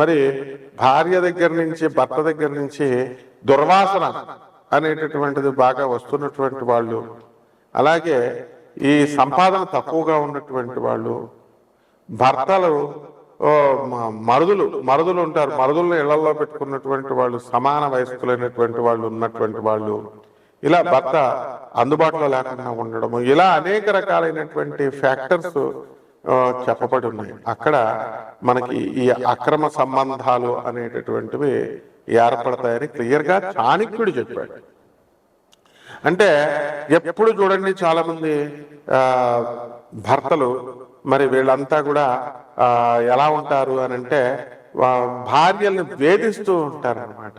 మరి భార్య దగ్గర నుంచి భర్త దగ్గర నుంచి దుర్వాసన అనేటటువంటిది బాగా వస్తున్నటువంటి వాళ్ళు. అలాగే ఈ సంపాదన తక్కువగా ఉన్నటువంటి వాళ్ళు భర్తలు మరుదులు మరుదులు ఉంటారు. మరుదులను ఇళ్ళలో పెట్టుకున్నటువంటి వాళ్ళు సమాన వయస్కులైనటువంటి వాళ్ళు ఉన్నటువంటి వాళ్ళు. ఇలా భర్త అందుబాటులో లేకుండా ఉండడము. ఇలా అనేక రకాలైనటువంటి ఫ్యాక్టర్స్ చెప్పబడి ఉన్నాయి అక్కడ మనకి ఈ అక్రమ సంబంధాలు అనేటటువంటివి ఏర్పడతాయని క్లియర్గా చాణక్యుడు చెప్పాడు. అంటే ఎప్పుడు చూడండి చాలా మంది ఆ, భర్తలు మరి వీళ్ళంతా కూడా ఆ, ఎలా ఉంటారు అని అంటే భార్యల్ని వేధిస్తూ ఉంటారు అనమాట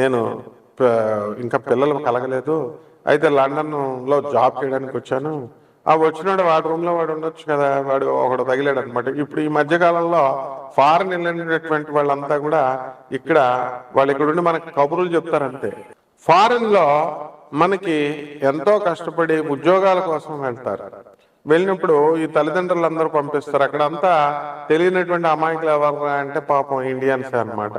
నేను ఇంకా పిల్లలు కలగలేదు. అయితే లండన్లో జాబ్ చేయడానికి వచ్చాను. ఆ వచ్చినాడు వాడి రూమ్లో వాడు ఉండొచ్చు కదా వాడు ఒకడు తగిలాడు అనమాట ఇప్పుడు ఈ మధ్యకాలంలో ఫారెన్ వెళ్ళినటువంటి వాళ్ళంతా కూడా ఇక్కడ వాళ్ళు ఇక్కడ ఉండి మనకి కబుర్లు చెప్తారంతే ఫారెన్లో మనకి ఎంతో కష్టపడి ఉద్యోగాల కోసం వెళ్తారు. వెళ్ళినప్పుడు ఈ తల్లిదండ్రులు అందరూ పంపిస్తారు. అక్కడ అంతా తెలియనటువంటి అమాయకులు ఎవరు అంటే పాపం ఇండియన్స్ అన్నమాట.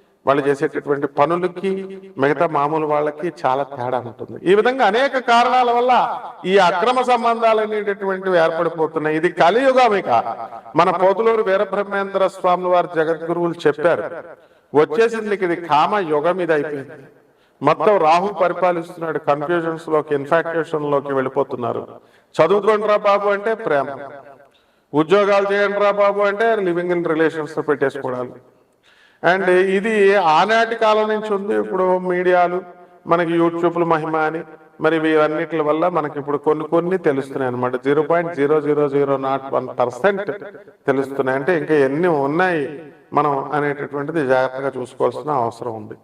వాళ్ళు చేసేటటువంటి పనులకి మిగతా మామూలు వాళ్ళకి చాలా తేడా ఉంటుంది. ఈ విధంగా అనేక కారణాల వల్ల ఈ అక్రమ సంబంధాలు అనేటటువంటివి ఏర్పడిపోతున్నాయి. ఇది కలియుగం ఇక మన పోతులూరు వీరబ్రహ్మేంద్ర స్వాముల వారు జగద్గురువులు చెప్పారు వచ్చేసింది ఇది కామ యుగం ఇది అయిపోయింది. మొత్తం రాహు పరిపాలిస్తున్నాడు కన్ఫ్యూజన్స్లోకి ఇన్ఫాక్టేషన్లోకి వెళ్ళిపోతున్నారు. చదువుకోండిరా బాబు అంటే ప్రేమ. ఉద్యోగాలు చేయండి రా బాబు అంటే లివింగ్ ఇన్ రిలేషన్స్ పెట్టేసుకోవడాలు. అండ్ ఇది ఆనాటి కాలం నుంచి ఉంది. ఇప్పుడు మీడియాలు మనకి యూట్యూబ్లు మహిమ అని. మరి ఇవన్నిటి వల్ల మనకి ఇప్పుడు కొన్ని కొన్ని తెలుస్తున్నాయి అనమాట zero point zero zero zero not one percent తెలుస్తున్నాయి. అంటే ఇంకా ఎన్ని ఉన్నాయి మనం అనేటటువంటిది జాగ్రత్తగా చూసుకోవాల్సిన అవసరం ఉంది.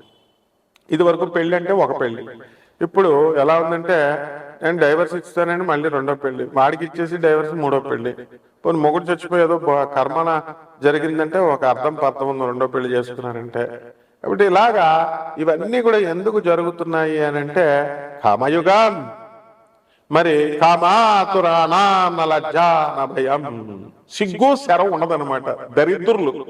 ఇది వరకు పెళ్ళి అంటే ఒక పెళ్ళి ఇప్పుడు ఎలా ఉందంటే నేను డైవర్స్ ఇస్తానని మళ్ళీ రెండో పెళ్ళి వాడికి ఇచ్చేసి డైవర్స్ మూడో పెళ్ళి పోనీ మొగుడు చచ్చిపోయేదో బ- కర్మన జరిగిందంటే ఒక అర్థం పర్థం ఉంది రెండో పెళ్ళి చేసుకున్నారంటే. కాబట్టి ఇలాగా ఇవన్నీ కూడా ఎందుకు జరుగుతున్నాయి అని అంటే కామయుగం. మరి కామాతురానా నలజ్జా భయం. సిగ్గు శరం ఉండదన్నమాట. దరిద్రులు.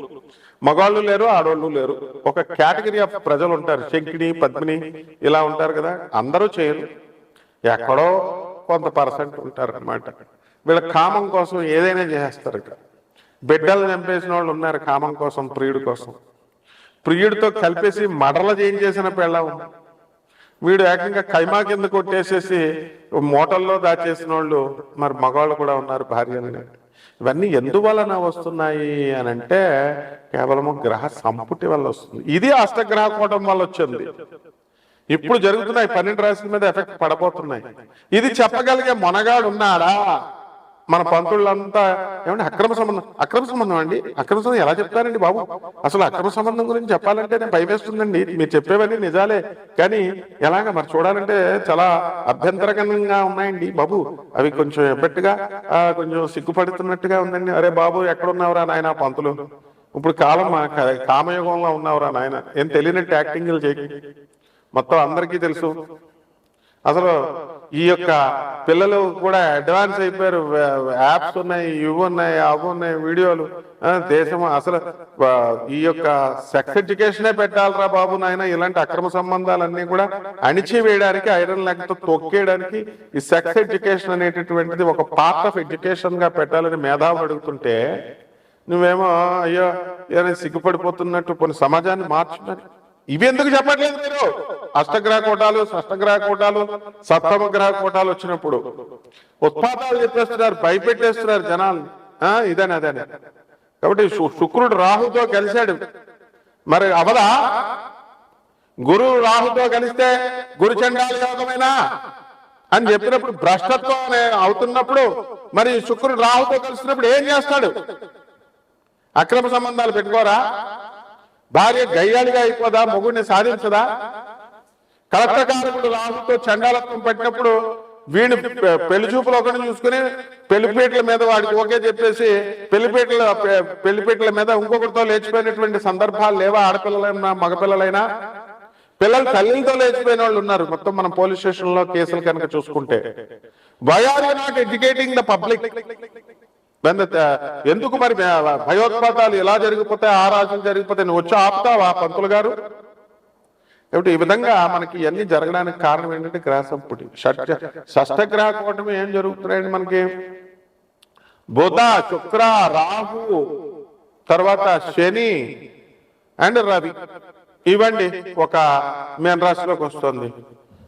మగాళ్ళు లేరు ఆడవాళ్ళు లేరు. ఒక కేటగిరీ ఆఫ్ ప్రజలు ఉంటారు శంకిని పద్మిని ఇలా ఉంటారు కదా. అందరూ చేయరు. ఎక్కడో కొంత పర్సెంట్ ఉంటారనమాట వీళ్ళ కామం కోసం ఏదైనా చేసేస్తారు ఇక్కడ బిడ్డలు చంపేసిన వాళ్ళు ఉన్నారు కామం కోసం ప్రియుడి కోసం. ప్రియుడితో కలిపేసి మడల చేయించేసిన పెళ్ళం వీడు ఏకంగా కైమా కింద కొట్టేసేసి మూటల్లో దాచేసిన వాళ్ళు మరి మగవాళ్ళు కూడా ఉన్నారు భార్యలని. ఇవన్నీ ఎందువలన వస్తున్నాయి అని అంటే కేవలము గ్రహ సంపుటి వల్ల వస్తుంది. ఇది అష్టగ్రహ కూటం వల్ల వచ్చింది. ఇప్పుడు జరుగుతున్నాయి పన్నెండు రాశుల మీద ఎఫెక్ట్ పడబోతున్నాయి. ఇది చెప్పగలిగే మొనగాడు ఉన్నాడా? మన పంతుళ్ళంతా ఏమంటే అక్రమ సంబంధం అక్రమ సంబంధం అండి? అక్రమ సంబంధం ఎలా చెప్తారండి బాబు? అసలు అక్రమ సంబంధం గురించి చెప్పాలంటే నేను భయవేస్తుందండి మీరు చెప్పేవన్నీ నిజాలే. కానీ ఎలాగ మరి చూడాలంటే చాలా అభ్యంతరకరంగా ఉన్నాయండి బాబు. అవి కొంచెం ఎబ్బట్టుగా ఆ, కొంచెం సిగ్గుపడుతున్నట్టుగా ఉందండి. అరే బాబు ఎక్కడున్నావురా నాయన పంతులు? ఇప్పుడు కాలం కామయుగంలో ఉన్నావురా నాయన? ఏం తెలియనట్టు యాక్టింగ్లు చేయి. మొత్తం అందరికీ తెలుసు. అసలు ఈ యొక్క పిల్లలు కూడా అడ్వాన్స్ అయిపోయారు. యాప్స్ ఉన్నాయి ఇవి ఉన్నాయి అవి ఉన్నాయి వీడియోలు. దేశం అసలు ఈ యొక్క సెక్స్ ఎడ్యుకేషనే పెట్టాలరా బాబు నాయన. ఇలాంటి అక్రమ సంబంధాలన్నీ కూడా అణిచివేయడానికి ఐరన్ లెగ్తో తొక్కేయడానికి ఈ సెక్స్ ఎడ్యుకేషన్ అనేటటువంటిది ఒక పార్ట్ ఆఫ్ ఎడ్యుకేషన్గా పెట్టాలని మేధావులు అడుగుతుంటే నువ్వేమో అయ్యో ఏదైనా సిగ్గుపడిపోతున్నట్టు కొన్ని సమాజాన్ని మార్చుమని ఇవి ఎందుకు చెప్పట్లేదు మీరు? అష్టగ్రహ కోటాలు షష్టగ్రహ కోటాలు సప్తమ గ్రహ కోటాలు వచ్చినప్పుడు. ఉత్పాదాలు చెప్పేస్తున్నారు భయపెట్టేస్తున్నారు జనాలు. ఆ ఇదని అదని. కాబట్టి శుక్రుడు రాహుతో కలిశాడు. మరి అవదా? గురువు రాహుతో కలిస్తే గురు చండాలి యోగమైనా? అని చెప్పినప్పుడు భ్రష్టత్వం అవుతున్నప్పుడు మరి శుక్రుడు రాహుతో కలిసినప్పుడు ఏం చేస్తాడు? అక్రమ సంబంధాలు పెట్టుకోరా? భార్య గయ్యాళిగా అయిపోదా? మొగుడిని సాధించదా? కలెక్టకారకుడు రాహుతో చండాలత్వం పెట్టినప్పుడు వీడిని పెళ్ళి చూపులు ఒకటి చూసుకుని పెళ్ళిపేట్ల మీద వాడికి ఓకే చెప్పేసి పెళ్ళిపేటల పెళ్ళిపేట్ల మీద ఇంకొకరితో లేచిపోయినటువంటి సందర్భాలు లేవా? ఆడపిల్లలైనా మగపిల్లలైనా? పిల్లలు తల్లితో లేచిపోయిన వాళ్ళు ఉన్నారు. మొత్తం మనం పోలీస్ స్టేషన్లో కేసులు కనుక చూసుకుంటే. Why are you not educating the public? ఎందుకు మరి భయోత్పాతాలు ఎలా జరిగిపోతాయి? ఆ రాజులు జరిగిపోతాయి నువ్వు వచ్చి ఆపుతావా పంతులు గారు? కాబట్టి ఈ విధంగా మనకి ఇవన్నీ జరగడానికి కారణం ఏంటంటే గ్రహ సంపుటి షష్ఠ షష్ఠగ్రహ కూటమి ఏం జరుగుతున్నాయండి మనకి? బుధ శుక్ర రాహు తర్వాత శని అండ్ రవి. ఇవ్వండి ఒక మేన్ రాశిలోకి వస్తుంది.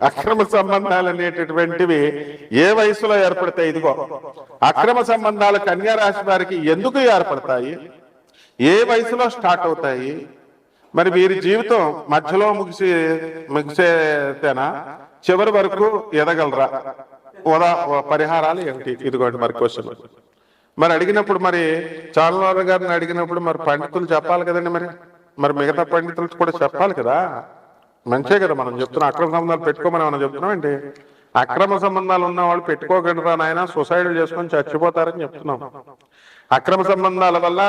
అక్రమ సంబంధాలు అనేటటువంటివి ఏ వయసులో ఏర్పడతాయి ఇదిగో అక్రమ సంబంధాలు కన్యా రాశి వారికి ఎందుకు ఏర్పడతాయి? ఏ వయసులో స్టార్ట్ అవుతాయి? మరి వీరి జీవితం మధ్యలో ముగిసి ముగిసేతేనా? చివరి వరకు ఎదగలరా? ఉదా పరిహారాలు ఏమిటి? ఇదిగోండి మరి క్వశ్చన్ మరి అడిగినప్పుడు మరి చాలవారు గారిని అడిగినప్పుడు మరి పండితులు చెప్పాలి కదండి మరి. మరి మిగతా పండితులు కూడా చెప్పాలి కదా. మంచే కదా మనం చెప్తున్నాం. అక్రమ సంబంధాలు పెట్టుకోమని మనం చెప్తున్నాం ఏంటి? అక్రమ సంబంధాలు ఉన్న వాళ్ళు పెట్టుకోకండి రా నాయన? సొసైడ్ చేసుకొని చచ్చిపోతారని చెప్తున్నాం. అక్రమ సంబంధాల వల్ల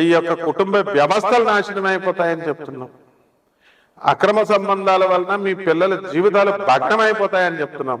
ఈ యొక్క కుటుంబ వ్యవస్థలు నాశనం అయిపోతాయని చెప్తున్నాం. అక్రమ సంబంధాల వలన మీ పిల్లల జీవితాలు భగ్నం అయిపోతాయని చెప్తున్నాం.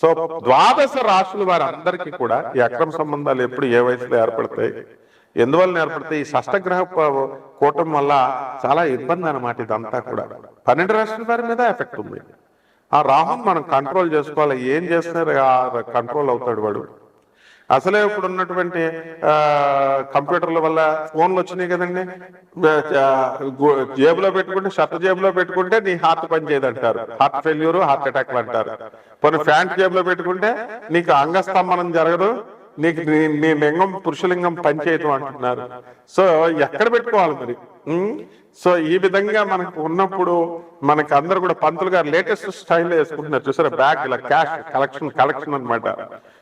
సో ద్వాదశ రాశుల వారందరికీ కూడా ఈ అక్రమ సంబంధాలు ఎప్పుడు ఏ వయసులో ఏర్పడతాయి? ఎందువల్ల ఏర్పడతాయి? ఈ షష్టగ్రహ కూటం వల్ల చాలా ఇబ్బంది అనమాట ఇదంతా కూడా. పన్నెండు రాశుల వారి మీద ఎఫెక్ట్ ఉంది. ఆ రాహుని మనం కంట్రోల్ చేసుకోవాలి. ఏం చేస్తున్నారు ఆ కంట్రోల్ అవుతాడు వాడు. అసలే ఇప్పుడు ఉన్నటువంటి ఆ, కంప్యూటర్ల వల్ల ఫోన్లు వచ్చినాయి కదండి. జేబులో పెట్టుకుంటే షర్ట్ జేబులో పెట్టుకుంటే నీ హార్ట్ పని చేయదంటారు. హార్ట్ ఫెయిల్యూర్ హార్ట్ అటాక్లు అంటారు. కొన్ని ప్యాంట్ జేబులో పెట్టుకుంటే నీకు అంగస్తంభనం జరగదు. నీకు నీ- నీ లింగం పురుషలింగం పనిచేయటం అంటున్నారు. సో ఎక్కడ పెట్టుకోవాలి మరి? సో ఈ విధంగా మనకు ఉన్నప్పుడు మనకి అందరు కూడా పంతులు గారు లేటెస్ట్ స్టైల్లో వేసుకుంటున్నారు. చూసారా? బ్యాగ్ ఇలా క్యాష్ కలెక్షన్ కలెక్షన్ అన్నమాట.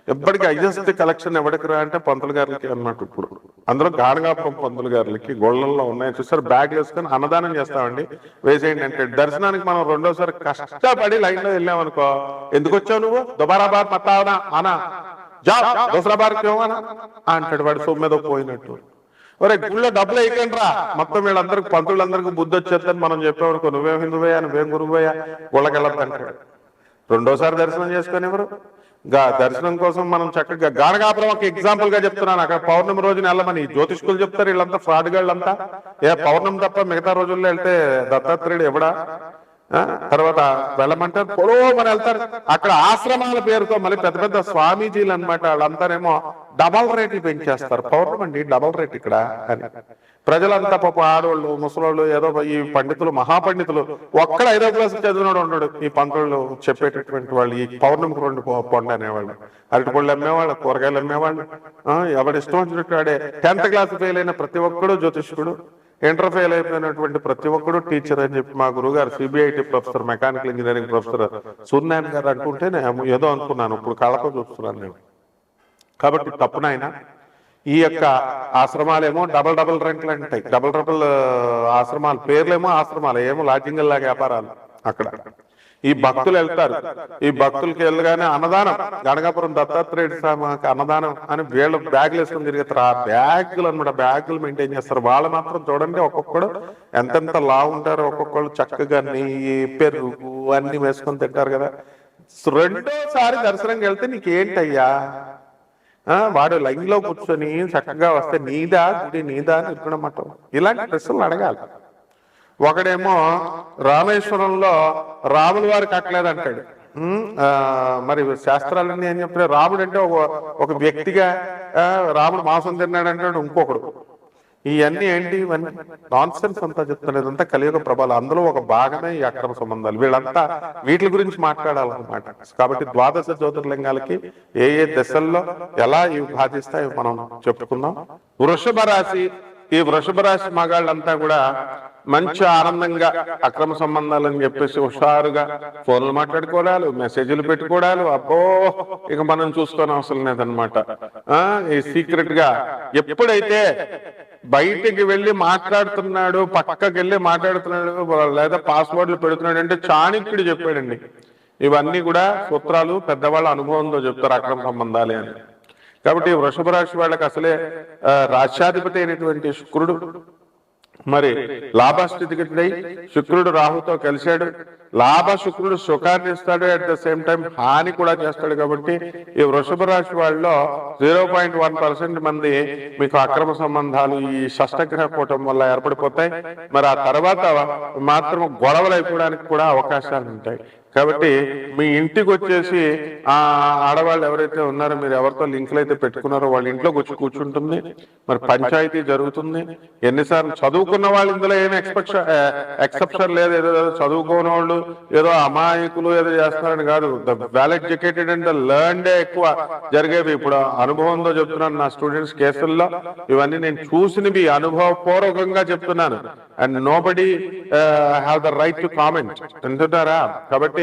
ఎప్పటికీ హైయెస్ట్ కలెక్షన్ ఎవరికి రా అంటే పంతులు గారికి అన్నమాట ఇప్పుడు. అందులో గానగాపురం పంతులు గారికి గోళ్ళల్లో ఉన్నాయి. చూసారు? బ్యాగ్ వేసుకొని అన్నదానం చేస్తామండి. వేసేయండి అంటే దర్శనానికి మనం రెండోసారి కష్టపడి లైన్లో వెళ్ళాం అనుకో ఎందుకు వచ్చావు నువ్వు? దుబారా బార్ మతావనా అనా? జాబ్ దసరా బార్ అంటాడు వాడు సొమ్మెదో పోయినట్టు. ఒరే గుళ్ళో డబ్బులు వేయకండి రా మొత్తం వీళ్ళందరికి పంతులందరికీ బుద్ధి వచ్చేద్దని మనం చెప్పేవాడుకో నువ్వేం హిందువయ్యా నువ్వేం గురువయ్యా గుళ్ళకి అంటాడు. రెండోసారి దర్శనం చేసుకొని ఎవరు? దర్శనం కోసం మనం చక్కగా గానగాపురం ఒక ఎగ్జాంపుల్గా చెప్తున్నాను. అక్కడ పౌర్ణమి రోజున వెళ్ళమని జ్యోతిష్కులు చెప్తారు. వీళ్ళంతా ఫ్రాడ్ గాళ్ళంతా ఏ పౌర్ణమి తప్ప మిగతా రోజుల్లో వెళ్తే దత్తాత్రేయుడు ఎవడా? తర్వాత వెళ్ళమంటారు పొడవమని వెళ్తారు. అక్కడ ఆశ్రమాల పేరుతో మళ్ళీ పెద్ద పెద్ద స్వామీజీలు అన్నమాట వాళ్ళంతానేమో డబల్ రేట్లు పెంచేస్తారు. పౌర్ణమండి డబల్ రేట్ ఇక్కడ అని. ప్రజలంతా పాప ఆడవాళ్ళు ముసలోళ్ళు ఏదో ఈ పండితులు మహాపండితులు ఒక్కడ ఐదో క్లాస్ చదివినాడు ఉన్నాడు ఈ పంతులు చెప్పేటటువంటి వాళ్ళు ఈ పౌర్ణమికి రెండు పండు అనేవాళ్ళు. అరటి పళ్ళు అమ్మేవాళ్ళు కూరగాయలు అమ్మేవాళ్ళు. ఆ, ఎవడి ఇష్టం వచ్చినట్టు వాడే టెన్త్ క్లాస్ ఫెయిల్ అయిన ప్రతి ఒక్కడు జ్యోతిష్కుడు. ఇంటర్ ఫెయిల్ అయిపోయినటువంటి ప్రతి ఒక్కడు టీచర్ అని చెప్పి మా గురువు గారు CBIT professor mechanical engineering professor Suryanarayana garu అంటుంటే నేను ఏదో అనుకున్నాను ఇప్పుడు కళ్ళతో చూస్తున్నాను నేను. కాబట్టి తప్పు నాయన. ఈ యొక్క ఆశ్రమాలేమో డబల్ డబల్ రెంట్లు అంటాయి. డబల్ డబల్ ఆశ్రమాలు పేర్లేమో ఆశ్రమాలు ఏమో లాడ్జింగ్ లాగా వ్యాపారాలు అక్కడ. ఈ భక్తులు వెళ్తారు. ఈ భక్తులకి వెళ్ళగానే అన్నదానం. గణగాపురం దత్తాత్రేయుడు స్వామికి అన్నదానం అని వీళ్ళు బ్యాగులు వేసుకుని తిరుగుతారు ఆ బ్యాగులు అనమాట బ్యాగులు మెయింటైన్ చేస్తారు. వాళ్ళు మాత్రం చూడండి ఒక్కొక్కడు ఎంతెంత లా ఉంటారు ఒక్కొక్కళ్ళు చక్కగా నెయ్యి పెరుగు అన్ని వేసుకొని తింటారు కదా. రెండోసారి దర్శనంకి వెళ్తే నీకేంటయ్యా? వాడు లైన్లో కూర్చొని చక్కగా వస్తే నీదా గుడి నీదా అని ఇరుకునమాట ఇలాంటి ప్రశ్నలు అడగాలి. ఒకడేమో రామేశ్వరంలో రాముల వారు కట్టలేదంటాడు మరి శాస్త్రాలన్నీ ఏం చెప్పిన రాముడు అంటే ఒక వ్యక్తిగా రాముడు మాంసం తిన్నాడు అంటాడు ఇంకొకడు. ఇవన్నీ ఏంటి? ఇవన్నీ నాన్ సెన్స్ అంతా చెప్తున్నారు. ఇదంతా కలియుగ ప్రభావం. అందులో ఒక భాగమే ఈ అక్రమ సంబంధాలు. వీళ్ళంతా వీటి గురించి మాట్లాడాలన్నమాట. కాబట్టి ద్వాదశ జ్యోతిర్లింగాలకి ఏ ఏ దశల్లో ఎలా ఇవి బాధిస్తాయో మనం చెప్పుకుందాం. వృషభ రాశి ఈ వృషభ రాశి మగాళ్ళంతా కూడా మంచి ఆనందంగా అక్రమ సంబంధాలు అని చెప్పేసి హుషారుగా ఫోన్లు మాట్లాడుకోవడాలు మెసేజ్లు పెట్టుకోవడాలు అబ్బో! ఇక మనం చూసుకోని అవసరం లేదనమాట ఆ, ఈ సీక్రెట్గా ఎప్పుడైతే బయటికి వెళ్ళి మాట్లాడుతున్నాడు పక్కకి వెళ్ళి మాట్లాడుతున్నాడు లేదా పాస్వర్డ్లు పెడుతున్నాడు అంటే చాణిక్యుడు చెప్పాడండి. ఇవన్నీ కూడా సూత్రాలు పెద్దవాళ్ళ అనుభవంతో చెప్తారు అక్రమ సంబంధాలే అని. కాబట్టి వృషభ రాశి వాళ్ళకి అసలే రాష్ట్రాధిపతి అయినటువంటి శుక్రుడు మరి లాభస్థితిగతుడై శుక్రుడు రాహుతో కలిశాడు. లాభ శుక్రుడు సుఖాన్ని ఇస్తాడు. అట్ ద సేమ్ టైం హాని కూడా చేస్తాడు కాబట్టి ఈ వృషభ రాశి వాళ్ళలో జీరో పాయింట్ వన్ పర్సెంట్ మంది మీకు అక్రమ సంబంధాలు ఈ షష్టగ్రహ కూటం వల్ల ఏర్పడిపోతాయి. మరి ఆ తర్వాత మాత్రం గొడవలు అయిపోవడానికి కూడా అవకాశాలు ఉంటాయి కాబట్టి మీ ఇంటికి వచ్చేసి ఆ ఆడవాళ్ళు ఎవరైతే ఉన్నారో మీరు ఎవరితో లింకులు అయితే పెట్టుకున్నారో వాళ్ళ ఇంట్లోకి వచ్చి కూర్చుంటుంది. మరి పంచాయతీ జరుగుతుంది. ఎన్నిసార్లు చదువుకున్న వాళ్ళు ఇందులో ఏమి ఎక్స్పెక్షన్ ఎక్సెప్షన్ లేదు. ఏదో చదువుకోని వాళ్ళు ఏదో అమాయకులు ఏదో చేస్తున్నారని కాదు. The well educated and the learned ఎక్కువ జరిగేవి. ఇప్పుడు అనుభవంతో చెప్తున్నాను నా స్టూడెంట్స్ కేసుల్లో. ఇవన్నీ నేను చూసినవి అనుభవపూర్వకంగా చెప్తున్నాను. And nobody have the right to comment వింటున్నారా? కాబట్టి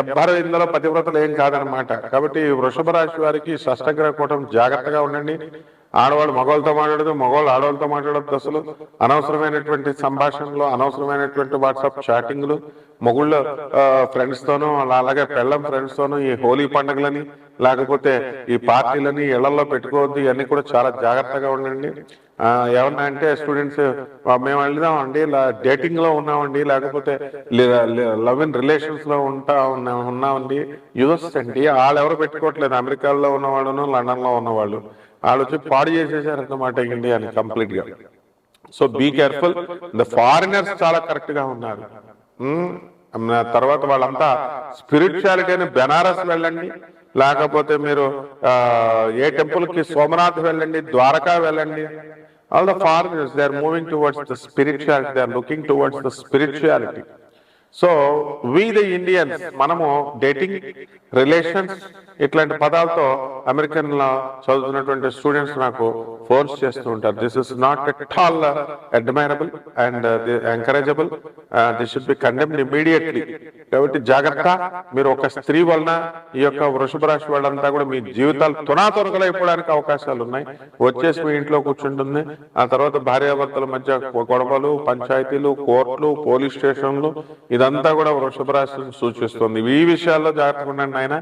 ఎవ్వరు ఇందులో పతివ్రతలు ఏం కాదనమాట కాబట్టి వృషభ రాశి వారికి షష్టగ్రహ కూటం జాగ్రత్తగా ఉండండి. ఆడవాళ్ళు మగవాళ్ళతో మాట్లాడదు మగవాళ్ళు ఆడవాళ్ళతో మాట్లాడద్దు అసలు. అనవసరమైనటువంటి సంభాషణలు అనవసరమైనటువంటి వాట్సాప్ చాటింగ్లు మొగుళ్ళ ఫ్రెండ్స్తోనూ అలాగే పెళ్ళం ఫ్రెండ్స్తోనూ ఈ హోలీ పండుగలని లేకపోతే ఈ పార్టీలని ఇళ్ళలో పెట్టుకోవద్దు ఇవన్నీ కూడా చాలా జాగ్రత్తగా ఉండండి. ఎవరన్నా అంటే స్టూడెంట్స్ మేము వెళ్దామండి ఇలా డేటింగ్లో ఉన్నామండి లేకపోతే లవ్ ఇన్ రిలేషన్స్లో ఉంటా ఉన్నా ఉన్నామండి. యూఎస్ అండి వాళ్ళు ఎవరు పెట్టుకోవట్లేదు. అమెరికాలో ఉన్నవాళ్ళను లండన్లో ఉన్నవాళ్ళు. వాళ్ళు వచ్చి పాడు చేసేసారన్నమాట ఇండియాని కంప్లీట్గా so be careful the foreigners చాలా కరెక్ట్గా ఉన్నారు తర్వాత వాళ్ళంతా స్పిరిచువాలిటీ అని బెనారస్ వెళ్ళండి. లేకపోతే మీరు ఏ టెంపుల్కి సోమనాథ్ వెళ్ళండి ద్వారకా వెళ్ళండి. All the foreigners, they are moving towards the spirituality, they are looking towards the spirituality. So we the Indians మనము డేటింగ్ రిలేషన్స్ ఇట్లాంటి పదాలతో అమెరికన్లో చదువుతున్నటువంటి స్టూడెంట్స్ నాకు ఫోర్స్ చేస్తూ ఉంటారు. This is not at all admirable and encourageable this should be condemned immediately కాబట్టి జాగ్రత్త మీరు ఒక స్త్రీ వలన ఈ యొక్క వృషభ రాశి వాళ్ళంతా కూడా మీ జీవితాలు తునాతునకలైపోవడానికి అవకాశాలు ఉన్నాయి. వచ్చేసి మీ ఇంట్లో కూర్చుంటుంది. ఆ తర్వాత భార్యాభర్తల మధ్య గొడవలు పంచాయతీలు కోర్టులు పోలీస్ స్టేషన్లు ఇదంతా కూడా వృషభ రాశిని సూచిస్తుంది. ఈ విషయాల్లో జాగ్రత్తగా ఉండండి ఆయన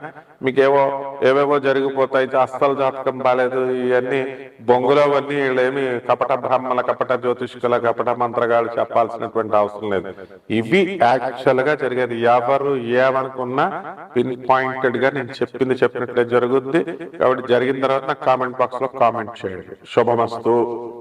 మీకేవో ఏవేవో జరిగిపోతాయి. అస్తల జాతకం బాగాలేదు ఇవన్నీ బొంగులో అవన్నీ వీళ్ళేమి కపట బ్రాహ్మణ కపట జ్యోతిష్కుల కపట మంత్రగాళ్ళు చెప్పాల్సినటువంటి అవసరం లేదు. ఇవి యాక్చువల్గా జరిగేది. ఎవరు ఏమనుకున్నా పిన్ పాయింటెడ్గా నేను చెప్పింది చెప్పినట్లే జరుగుద్ది. కాబట్టి జరిగిన తర్వాత నాకు కామెంట్ బాక్స్లో కామెంట్ చేయండి. శుభమస్తు.